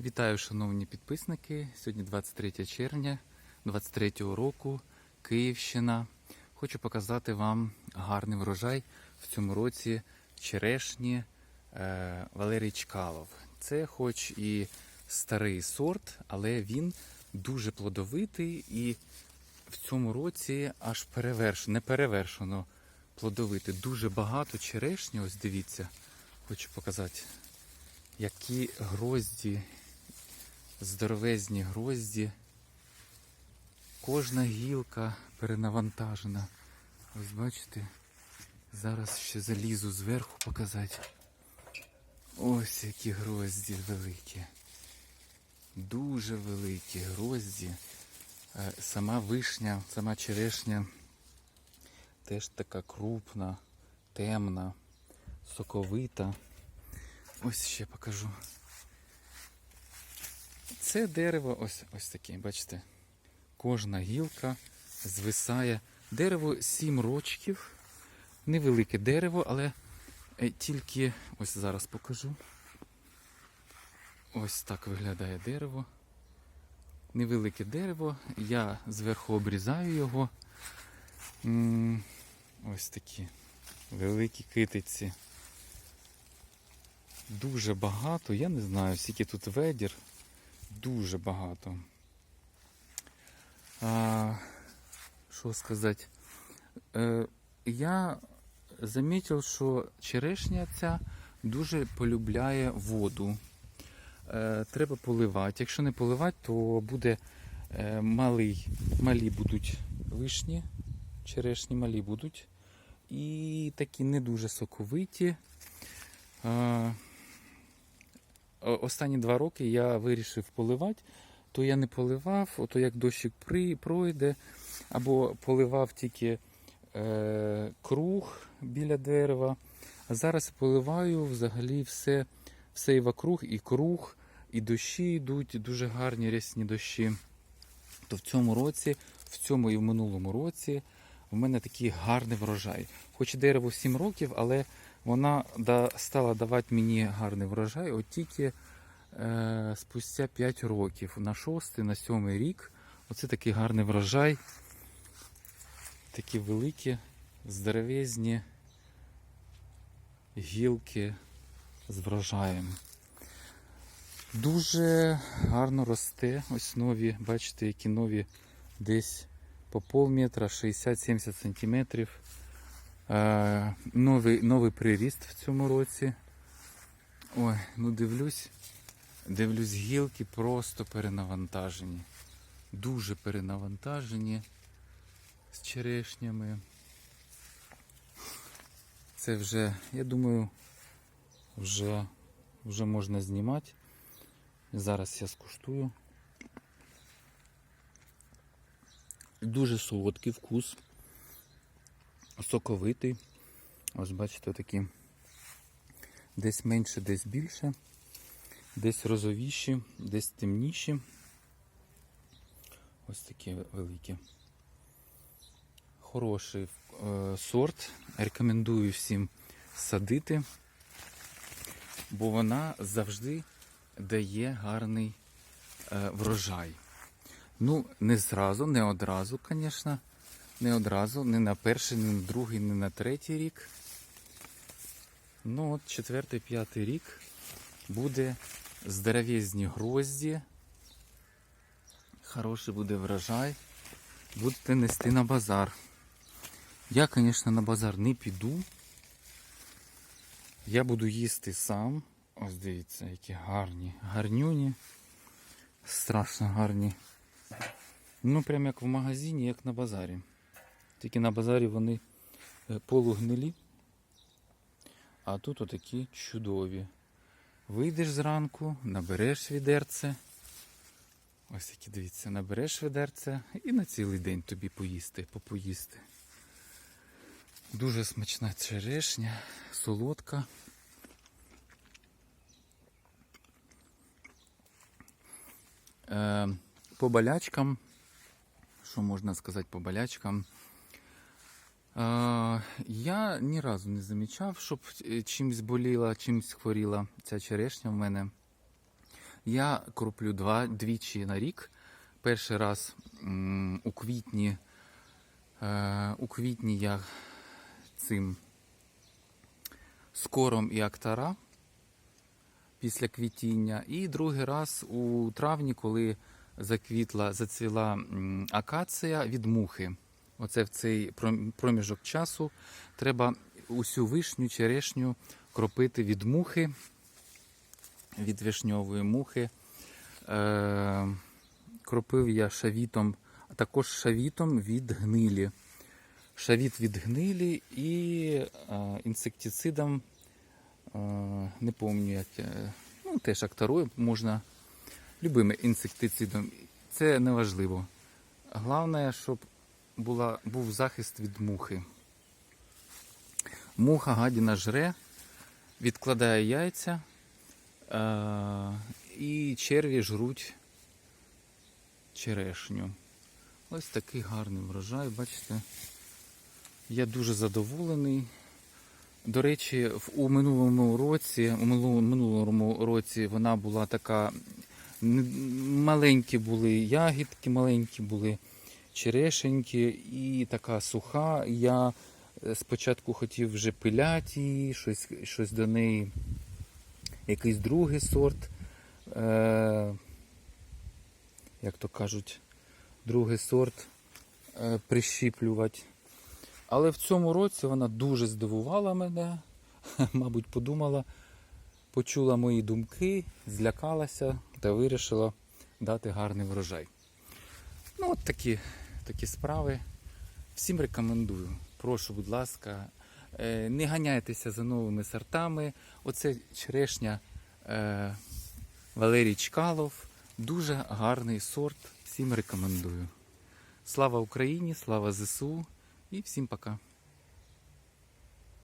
Вітаю, шановні підписники. Сьогодні 23 червня 23 року, Київщина. Хочу показати вам гарний врожай в цьому році черешні е, Валерій Чкалов. Це хоч і старий сорт, але він дуже плодовитий і в цьому році аж перевершено, не перевершено плодовитий. Дуже багато черешні. Ось дивіться, хочу показати. Які грозді, здоровезні грозді. Кожна гілка перенавантажена. Ось бачите, зараз ще залізу зверху показати. Ось які грозді великі. Дуже великі грозді. Е, Сама вишня, сама черешня теж така крупна, темна, соковита. Ось ще покажу. Це дерево ось, ось таке, бачите. Кожна гілка звисає. Дерево 7 рочків. Невелике дерево, але е, тільки ось зараз покажу. Ось так виглядає дерево. Невелике дерево. Я зверху обрізаю його. Ось такі великі китиці. Дуже багато, я не знаю, скільки тут ведір. Дуже багато. А, що сказати? Е, я замітив, що черешня ця дуже полюбляє воду. Е, треба поливати. Якщо не поливати, то буде е, малий, малі будуть вишні, черешні малі будуть. І такі не дуже соковиті. Е, Останні два роки я вирішив поливати, то я не поливав, ото як дощик при, пройде, або поливав тільки е, круг біля дерева. А зараз поливаю взагалі все, все і вокруг, і круг, і дощі йдуть, дуже гарні рясні дощі. То в цьому році, в цьому і в минулому році, в мене такий гарний врожай. Хоч дерево 7 років, але вона стала давати мені гарний врожай от тільки е, спустя 5 років, на 6, на 7 рік. Оце такий гарний врожай. Такі великі, здоровезні гілки з врожаєм. Дуже гарно росте. Ось нові, бачите, які нові десь по пол метра, 60-70 сантиметрів. Е, новий, новий приріст в цьому році. Ой, ну дивлюсь, дивлюсь, гілки просто перенавантажені. Дуже перенавантажені з черешнями. Це вже, я думаю, вже, вже можна знімати. Зараз я скуштую. Дуже солодкий вкус соковитий. Ось бачите, такі десь менше, десь більше, десь розовіші, десь темніші. Ось такі великі. Хороший е, сорт. Рекомендую всім садити, бо вона завжди дає гарний е, врожай. Ну, не зразу, не одразу, звісно. Не одразу, не на перший, не на другий, не на третій рік. Ну от четвертий, п'ятий рік буде здоровезні грозді. Хороший буде врожай. Будете нести на базар. Я, звісно, на базар не піду. Я буду їсти сам. Ось дивіться, які гарні, гарнюні. Страшно гарні. Ну, прям як в магазині, як на базарі. Тільки на базарі вони е, полугнилі. А тут отакі чудові. Вийдеш зранку, набереш відерце. Ось такі, дивіться, набереш відерце і на цілий день тобі поїсти, попоїсти. Дуже смачна черешня, солодка. Е, по болячкам, що можна сказати по болячкам? Я ні разу не замічав, щоб е, чимсь боліла, чимсь хворіла ця черешня в мене. Я кроплю два, двічі на рік. Перший раз у квітні. Е, у квітні я цим скором і актара після квітіння. І другий раз у травні, коли заквітла, зацвіла акація від мухи. Оце в цей проміжок часу треба усю вишню, черешню кропити від мухи, від вишньової мухи. Е, кропив я шавітом, а також шавітом від гнилі. Шавіт від гнилі і е, інсектицидом, е, не пам'ятаю, як, ну, теж акторою можна любими інсектицидом. Це не важливо. Головне, щоб була, був захист від мухи. Муха гадіна жре, відкладає яйця, е, і черві жруть черешню. Ось такий гарний врожай, бачите. Я дуже задоволений. До речі, у минулому році, у минулому році вона була така маленькі були ягідки, маленькі були черешеньки і така суха. Я е, спочатку хотів вже пиляти її, щось, щось до неї, якийсь другий сорт. Е, як то кажуть, другий сорт е, прищіплювати. Але в цьому році вона дуже здивувала мене, мабуть, подумала, почула мої думки, злякалася та вирішила дати гарний врожай. Ну, от такі, такі справи. Всім рекомендую. Прошу, будь ласка, е, не ганяйтеся за новими сортами. Оце черешня е, Валерій Чкалов. Дуже гарний сорт. Всім рекомендую. Слава Україні, слава ЗСУ і всім пока.